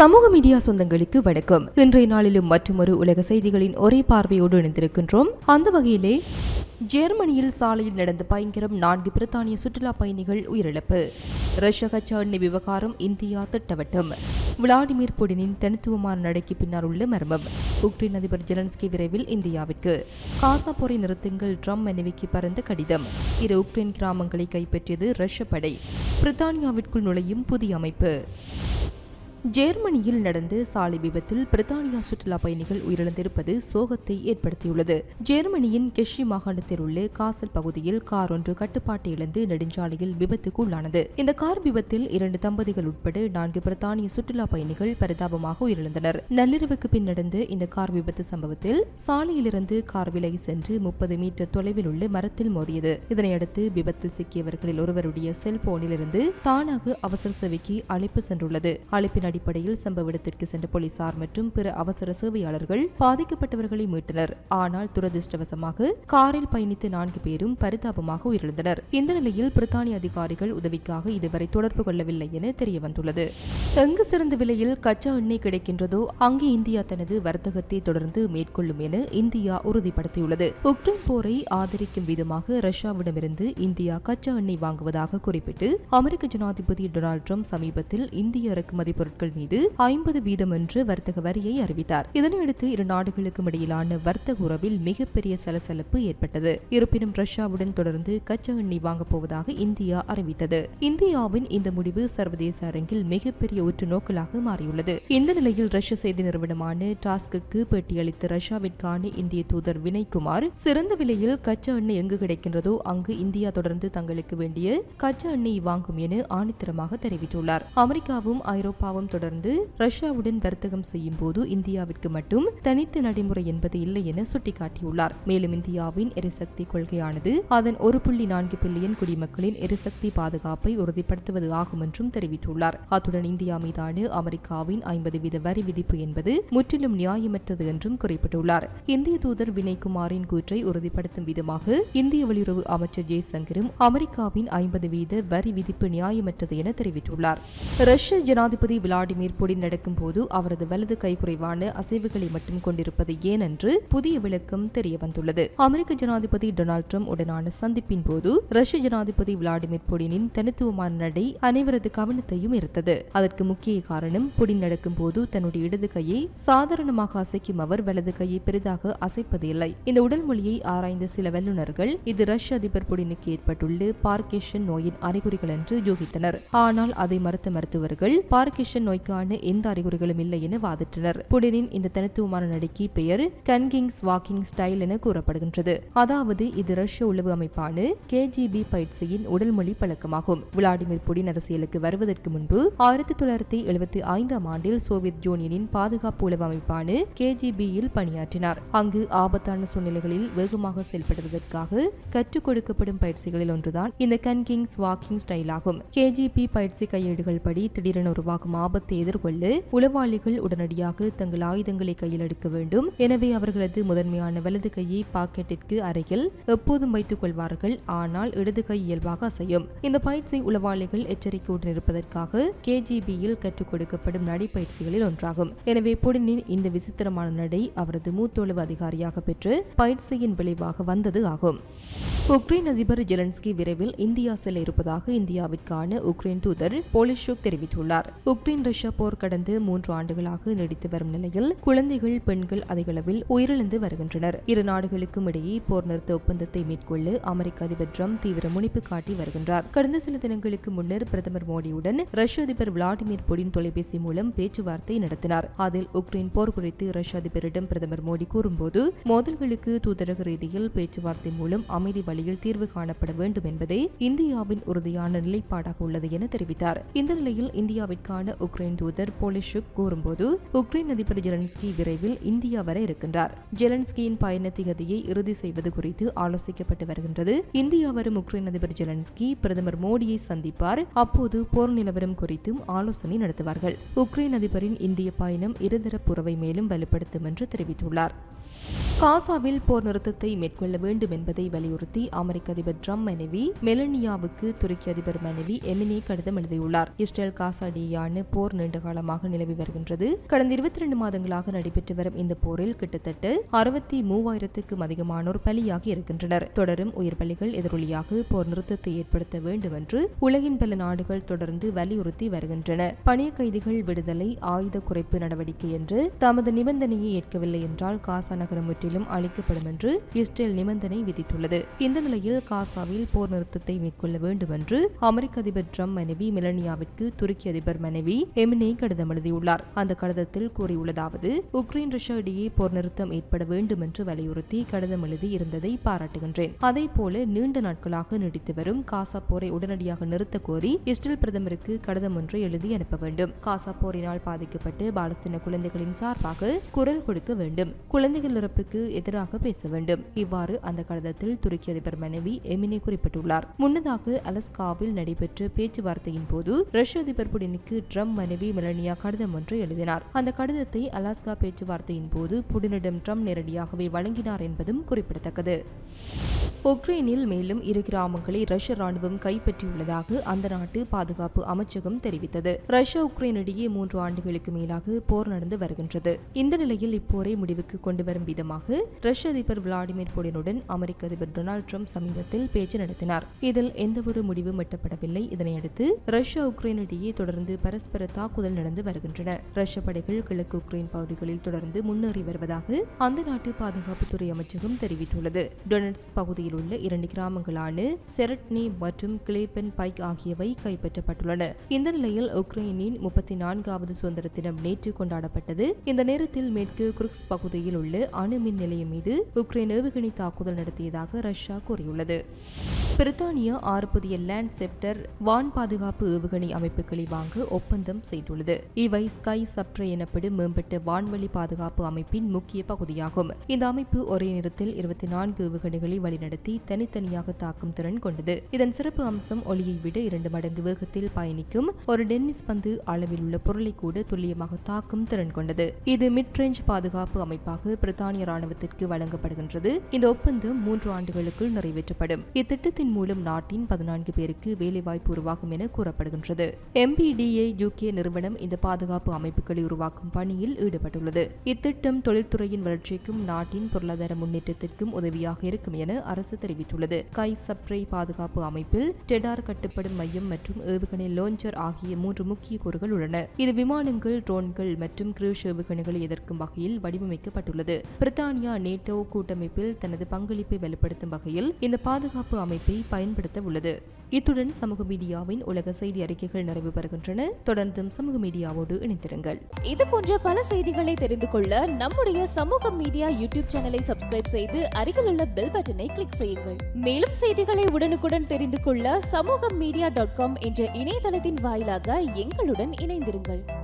சமூக மீடியா சொந்தங்களுக்கு வணக்கம். இன்றைய நாளிலும் மற்றொரு உலக செய்திகளின் ஒரே பார்வையோடு இணைந்திருக்கின்றோம். அந்த வகையிலே ஜெர்மனியில் சாலையில் நடந்த பயங்கரம் நான்கு பிரித்தானிய சுற்றுலா பயணிகள் உயிரிழப்பு. ரஷ்ய கச்சா எண்ணெய் விவகாரம் இந்தியா திட்டவட்டம். விளாடிமிர் புடினின் தனித்துவமான நடைக்கு பின்னால் உள்ள மர்மம். உக்ரைன் அதிபர் ஜெலன்ஸ்கி விரைவில் இந்தியாவிற்கு. காசா போரை நிறுத்துங்கள் ட்ரம்ப் மனைவிக்கு பறந்த கடிதம். இரு உக்ரைன் கிராமங்களை கைப்பற்றியது ரஷ்ய படை. பிரித்தானியாவிற்குள் நுழையும் புதிய அமைப்பு. ஜெர்மனியில் நடந்த சாலை விபத்தில் பிரித்தானியா சுற்றுலா பயணிகள் உயிரிழந்திருப்பது சோகத்தை ஏற்படுத்தியுள்ளது. ஜெர்மனியின் கெஷி மாகாணத்தில் உள்ள காசல் பகுதியில் கார் ஒன்று கட்டுப்பாட்டை இழந்து நெடுஞ்சாலையில் விபத்துக்கு உள்ளானது இந்த கார் விபத்தில் இரண்டு தம்பதிகள் உட்பட நான்கு பிரித்தானிய சுற்றுலா பயணிகள் பரிதாபமாக உயிரிழந்தனர். நள்ளிரவுக்கு பின் நடந்த இந்த கார் விபத்து சம்பவத்தில் சாலையிலிருந்து கார் விலகி சென்று முப்பது மீட்டர் தொலைவில் உள்ள மரத்தில் மோதியது. இதனையடுத்து விபத்தில் சிக்கியவர்களில் ஒருவருடைய செல்போனில் இருந்து தானாக அவசர சேவைக்கு அழைப்பு சென்றுள்ளது. அழைப்பின் அடிப்படையில் சம்பவ இடத்திற்கு சென்ற போலீசார் மற்றும் பிற அவசர சேவையாளர்கள் பாதிக்கப்பட்டவர்களை மீட்டனர். ஆனால் துரதிருஷ்டவசமாக காரில் பயணித்த நான்கு பேரும் பரிதாபமாக உயிரிழந்தனர். இந்த நிலையில் பிரித்தானிய அதிகாரிகள் உதவிக்காக இதுவரை தொடர்பு கொள்ளவில்லை என தெரியவந்துள்ளது. எங்கு சிறந்த விலையில் கச்சா எண்ணெய் கிடைக்கின்றதோ அங்கே இந்தியா தனது வர்த்தகத்தை தொடர்ந்து மேற்கொள்ளும் என இந்தியா உறுதிப்படுத்தியுள்ளது. உக்ரைன் போரை ஆதரிக்கும் விதமாக ரஷ்யாவிடமிருந்து இந்தியா கச்சா எண்ணெய் வாங்குவதாக குறிப்பிட்டு அமெரிக்க ஜனாதிபதி டொனால்டு ட்ரம்ப் சமீபத்தில் இந்திய இறக்குமதி பொருட்கள் மீது ஐம்பது வீதம் என்று வர்த்தக வரியை அறிவித்தார். இதனையடுத்து இரு நாடுகளுக்கும் இடையிலான வர்த்தக உறவில் மிகப்பெரிய சலசலப்பு ஏற்பட்டது. இருப்பினும் ரஷ்யாவுடன் தொடர்ந்து கச்சா எண்ணெய் வாங்கப் போவதாக இந்தியா அறிவித்தது. இந்தியாவின் இந்த முடிவு சர்வதேச அரங்கில் மிகப்பெரிய உற்று நோக்கலாக மாறியுள்ளது. இந்த நிலையில் ரஷ்ய செய்தி நிறுவனமான டாஸ்க்கு பேட்டியளித்த ரஷ்யாவிற்கான இந்திய தூதர் வினய்குமார் சிறந்த விலையில் கச்சா எண்ணெய் எங்கு கிடைக்கின்றதோ அங்கு இந்தியா தொடர்ந்து தங்களுக்கு வேண்டிய கச்சா எண்ணெய் வாங்கும் என ஆணித்தரமாக தெரிவித்துள்ளார். அமெரிக்காவும் ஐரோப்பாவும் தொடர்ந்து ரஷ்யாவுடன் வர்த்தகம் செய்யும் போது இந்தியாவிற்கு மட்டும் தனித்த நடைமுறை என்பது இல்லை என சுட்டிக்காட்டியுள்ளார். மேலும் இந்தியாவின் எரிசக்தி கொள்கையானது அதன் ஒரு புள்ளி நான்கு பில்லியன் குடிமக்களின் எரிசக்தி பாதுகாப்பை உறுதிப்படுத்துவது ஆகும் என்றும் தெரிவித்துள்ளார். அத்துடன் இந்தியா மீதான அமெரிக்காவின் ஐம்பது வீத வரி விதிப்பு என்பது முற்றிலும் நியாயமற்றது என்றும் குறிப்பிட்டுள்ளார். இந்திய தூதர் வினய்குமாரின் கூற்றை உறுதிப்படுத்தும் விதமாக இந்திய வெளியுறவு அமைச்சர் ஜெய்சங்கரும் அமெரிக்காவின் ஐம்பது வீத வரி விதிப்பு நியாயமற்றது என தெரிவித்துள்ளார். ரஷ்ய ஜனாதிபதி விளாடிமிர் புடின் நடக்கும் போது அவரது வலது கை குறைவான அசைவுகளை மட்டும் கொண்டிருப்பது ஏன் என்று புதிய விளக்கம் தெரிய வந்துள்ளது. அமெரிக்க ஜனாதிபதி டொனால்ட் ட்ரம்ப் உடனான சந்திப்பின் போது ரஷ்ய ஜனாதிபதி விளாடிமிர் புடினின் தனித்துவமான நடை அனைவரது கவனத்தையும் ஈர்த்தது. அதற்கு முக்கிய காரணம் புடின் நடக்கும் போது தன்னுடைய இடது கையை சாதாரணமாக அசைக்கும் அவர் வலது கையை பெரிதாக அசைப்பது இல்லை இந்த உடல் மொழியை ஆராய்ந்த சில வல்லுநர்கள் இது ரஷ்ய அதிபர் புடினுக்கு ஏற்பட்டுள்ள பார்க்கிஷன் நோயின் அறிகுறிகள் என்று யூகித்தனர். ஆனால் அதை மறுத்த மருத்துவர்கள் பார்க்கிஷன் நோய்க்கான எந்த அறிகுறிகளும் இல்லை என வாதிட்டனர். புடினின் இந்த தனித்துவமான நடிக்கை பெயர் கன்கிங்ஸ் வாக்கிங் ஸ்டைல் என கூறப்படுகின்றது. அதாவது இது ரஷ்ய உளவு அமைப்பான கேஜிபி பயிற்சியின் உடல் மொழி பழக்கமாகும். விளாடிமிர் புடின் அரசியலுக்கு வருவதற்கு முன்பு ஆயிரத்தி தொள்ளாயிரத்தி எழுபத்தி ஐந்தாம் ஆண்டில் சோவியத் யூனியனின் பாதுகாப்பு உளவு அமைப்பான கேஜிபியில் பணியாற்றினார். அங்கு ஆபத்தான சூழ்நிலைகளில் வேகமாக செயல்படுவதற்காக கற்றுக் கொடுக்கப்படும் பயிற்சிகளில் ஒன்றுதான் இந்த கன்கிங்ஸ் வாக்கிங் ஸ்டைல் ஆகும். கேஜிபி பயிற்சி கையேடுகள் படி திடீரென உருவாகும் ஆபத்து எதிர்கொள்ள உளவாளிகள் உடனடியாக தங்கள் ஆயுதங்களை கையில் எடுக்க வேண்டும். எனவே அவர்களது முதன்மையான வலது கையை பாக்கெட்டிற்கு அருகில் எப்போதும் வைத்துக் கொள்வார்கள். ஆனால் இடது கை இயல்பாக அசையும். இந்த பயிற்சி உளவாளிகள் எச்சரிக்கையுடன் இருப்பதற்காக கேஜிபியில் கற்றுக் கொடுக்கப்படும் நடைப்பயிற்சிகளில் ஒன்றாகும். எனவே புடினின் இந்த விசித்திரமான நடை அவரது மூத்தொழுவு அதிகாரியாக பெற்று பயிற்சியின் விளைவாக வந்தது ஆகும். உக்ரைன் அதிபர் ஜெலன்ஸ்கி விரைவில் இந்தியா செல்ல இருப்பதாக இந்தியாவிற்கான உக்ரைன் தூதர் போலிஷுக் தெரிவித்துள்ளார். உக்ரைன் ரஷ்யா போர் கடந்து மூன்று ஆண்டுகளாக நீடித்து வரும் நிலையில் குழந்தைகள் பெண்கள் அதிகளவில் உயிரிழந்து வருகின்றனர். இரு நாடுகளுக்கும் இடையே போர் நிறுத்த ஒப்பந்தத்தை மேற்கொள்ள அமெரிக்க அதிபர் ட்ரம்ப் தீவிர முனைப்பு காட்டி வருகின்றார். கடந்த சில தினங்களுக்கு முன்னர் பிரதமர் மோடியுடன் ரஷ்ய அதிபர் விளாடிமிர் புடின் தொலைபேசி மூலம் பேச்சுவார்த்தை நடத்தினார். அதில் உக்ரைன் போர் குறித்து ரஷ்ய அதிபரிடம் பிரதமர் மோடி கூறும்போது மோதல்களுக்கு தூதரக ரீதியில் பேச்சுவார்த்தை மூலம் அமைதி வழியில் தீர்வு காணப்பட வேண்டும் என்பதே இந்தியாவின் உறுதியான நிலைப்பாடாக உள்ளது என தெரிவித்தார். இந்த நிலையில் இந்தியாவிற்கான உக்ரைன் தூதர் போலிஷுக் கூறும்போது உக்ரைன் அதிபர் ஜெலன்ஸ்கி விரைவில் இந்தியா வர இருக்கின்றார். ஜெலன்ஸ்கியின் பயண திகதியை இறுதி செய்வது குறித்து ஆலோசிக்கப்பட்டு வருகின்றது. இந்தியா வரும் உக்ரைன் அதிபர் ஜெலன்ஸ்கி பிரதமர் மோடியை சந்திப்பார். அப்போது போர் நிலவரம் குறித்தும் ஆலோசனை நடத்துவார்கள். உக்ரைன் அதிபரின் இந்திய பயணம் இருதரப்பு உறவை மேலும் வலுப்படுத்தும் என்று தெரிவித்துள்ளார். காசாவில் போர் நிறுத்தத்தை மேற்கொள்ள வேண்டும் என்பதை வலியுறுத்தி அமெரிக்க அதிபர் ட்ரம்ப் மனைவி மெலனியாவுக்கு துருக்கி அதிபர் மனைவி எமினே கடிதம் எழுதியுள்ளார். இஸ்ரேல் காசா காசாடியான போர் நீண்ட காலமாக நிலவி வருகின்றது. கடந்த இருபத்தி ரெண்டு மாதங்களாக நடைபெற்று வரும் இந்த போரில் கிட்டத்தட்ட அறுபத்தி மூவாயிரத்துக்கும் அதிகமானோர் பலியாகி இருக்கின்றனர். தொடரும் உயிர் பலிகள் எதிரொலியாக போர் நிறுத்தத்தை ஏற்படுத்த வேண்டும் என்று உலகின் பல நாடுகள் தொடர்ந்து வலியுறுத்தி வருகின்றன. பணிய கைதிகள் விடுதலை ஆயுத குறைப்பு நடவடிக்கை என்று தமது நிபந்தனையை ஏற்கவில்லை என்றால் காசா நகரம் முற்றிலும் அளிக்கப்படும் என்று இஸ்ரேல் நிபந்தனை விதித்துள்ளது. இந்த நிலையில் காசாவில் போர் நிறுத்தத்தை மேற்கொள்ள வேண்டும் என்று அமெரிக்க அதிபர் ட்ரம்ப் மனைவி மிலனியாவிற்கு துருக்கி அதிபர் மனைவி எமினே கடிதம் எழுதியுள்ளார். அந்த கடிதத்தில் கூறியுள்ளதாவது உக்ரைன் ரஷ்யா இடையே போர் நிறுத்தம் ஏற்பட வேண்டும் என்று வலியுறுத்தி கடிதம் எழுதி இருந்ததை பாராட்டுகின்றேன். அதே போல நீண்ட நாட்களாக நீடித்து வரும் காசா போரை உடனடியாக நிறுத்த கோரி இஸ்ரேல் பிரதமருக்கு கடிதம் ஒன்றை எழுதி அனுப்ப வேண்டும். காசா போரினால் பாதிக்கப்பட்டு பாலஸ்தீன குழந்தைகளின் சார்பாக குரல் கொடுக்க வேண்டும். குழந்தைகள் தரப்புக்கு எதிராக பேச வேண்டும். இவ்வாறு அந்த கடிதத்தில் துருக்கி அதிபர் மனைவி எமினி குறிப்பிட்டுள்ளார். முன்னதாக அலஸ்காவில் நடைபெற்ற பேச்சுவார்த்தையின் போது ரஷ்ய அதிபர் புடினுக்கு ட்ரம்ப் மனைவி மெலனியா கடிதம் ஒன்று எழுதினார். அந்த கடிதத்தை அலாஸ்கா பேச்சுவார்த்தையின் போது புடினிடம் ட்ரம்ப் நேரடியாகவே வழங்கினார் என்பதும் குறிப்பிடத்தக்கது. உக்ரைனில் மேலும் இரு கிராமங்களை ரஷ்ய ராணுவம் கைப்பற்றியுள்ளதாக அந்த நாட்டு பாதுகாப்பு அமைச்சகம் தெரிவித்தது. ரஷ்யா உக்ரைன் இடையே மூன்று ஆண்டுகளுக்கு மேலாக போர் நடந்து வருகின்றது. இந்த நிலையில் இப்போரை முடிவுக்கு கொண்டு வரும் விதமாக ரஷ்ய அதிபர் விளாடிமிர் புடினுடன் அமெரிக்க அதிபர் டொனால்டு ட்ரம்ப் சமீபத்தில் பேச்சு நடத்தினார். இதில் எந்தவொரு முடிவும் எட்டப்படவில்லை. இதனையடுத்து ரஷ்யா உக்ரைன் இடையே தொடர்ந்து பரஸ்பர தாக்குதல் நடந்து வருகின்றன. ரஷ்ய படைகள் கிழக்கு உக்ரைன் பகுதிகளில் தொடர்ந்து முன்னேறி வருவதாக அந்த நாட்டு பாதுகாப்புத்துறை அமைச்சகம் தெரிவித்துள்ளது. டொனட்ஸ்க் பகுதியில் உள்ள இரண்டு கிராமங்களான செரட்னி மற்றும் கிளேபன் பைக் ஆகியவை கைப்பற்றப்பட்டுள்ளன. இந்த நிலையில் உக்ரைனின் முப்பத்தி நான்காவது சுதந்திர தினம் நேற்று கொண்டாடப்பட்டது. இந்த நேரத்தில் மேற்கு குருக்ஸ் பகுதியில் உள்ள அணுமின் நிலையம் மீது உக்ரைன் ஏவுகணை தாக்குதல் நடத்தியதாக ரஷ்யா கூறியுள்ளது. பிரித்தானியா ஆறு புதிய லேண்ட் செப்டர் வான் பாதுகாப்பு ஏவுகணை அமைப்புகளை வாங்க ஒப்பந்தம் செய்துள்ளது. இவை ஸ்கை சப்ட்ரே எனப்படும் மேம்பட்ட வான்வழி பாதுகாப்பு அமைப்பின் முக்கிய பகுதியாகும். இந்த அமைப்பு ஒரே நேரத்தில் இருபத்தி நான்கு ஏவுகணைகளை வழிநடத்தி தனித்தனியாக தாக்கும் திறன் கொண்டது. இதன் சிறப்பு அம்சம் ஒளியை விட இரண்டு மடங்கு வேகத்தில் பயணிக்கும் ஒரு டென்னிஸ் பந்து அளவில் உள்ள பொருளை கூட துல்லியமாக தாக்கும் திறன் கொண்டது. இது மிட் ரேஞ்ச் பாதுகாப்பு அமைப்பாக பிரித்தானிய ராணுவத்திற்கு வழங்கப்படுகின்றது. இந்த ஒப்பந்தம் மூன்று ஆண்டுகளுக்குள் நிறைவேற்றப்படும். இத்திட்டத்தின் மூலம் நாட்டின் பதினான்கு பேருக்கு வேலைவாய்ப்பு உருவாகும் என கூறப்படுகின்றது. எம்பிடிஏ யூகே நிறுவனம் இந்த பாதுகாப்பு அமைப்புகளை உருவாக்கும் பணியில் ஈடுபட்டுள்ளது. இத்திட்டம் தொழில்துறையின் வளர்ச்சிக்கும் நாட்டின் பொருளாதார முன்னேற்றத்திற்கும் உதவியாக இருக்கும் என அரசு தெரிவித்துள்ளது. கை சப்ரை பாதுகாப்பு அமைப்பில் டெடார் கட்டுப்படும் மையம் மற்றும் ஏவுகணை லோஞ்சர் ஆகிய மூன்று முக்கிய கூறுகள் உள்ளன. இது விமானங்கள் ட்ரோன்கள் மற்றும் கிரூஸ் ஏவுகணைகளை எதிர்க்கும் வகையில் வடிவமைக்கப்பட்டுள்ளது. பிரித்தானியா நேட்டோ கூட்டமைப்பில் தனது பங்களிப்பை வலுப்படுத்தும் வகையில் இந்த பாதுகாப்பு அமைப்பை பயன்படுத்த உள்ளது. இத்துடன் சமூக மீடியாவின் உலக செய்தி அறிக்கைகள் நிறைவு பெறுகின்றன. தொடர்ந்தும் சமூக மீடியாவோடு இணைந்திருங்கள். இது போன்ற பல செய்திகளை தெரிந்து கொள்ள நம்முடைய சமூக மீடியா யூடியூப் சேனலை சப்ஸ்கிரைப் செய்து அருகிலுள்ள பெல் பட்டனை கிளிக் செய்யுங்கள். மேலும் செய்திகளை உடனுக்குடன் தெரிந்து கொள்ள சமூக மீடியா டாட் காம் என்ற இணையதளத்தின் வாயிலாக எங்களுடன் இணைந்திருங்கள்.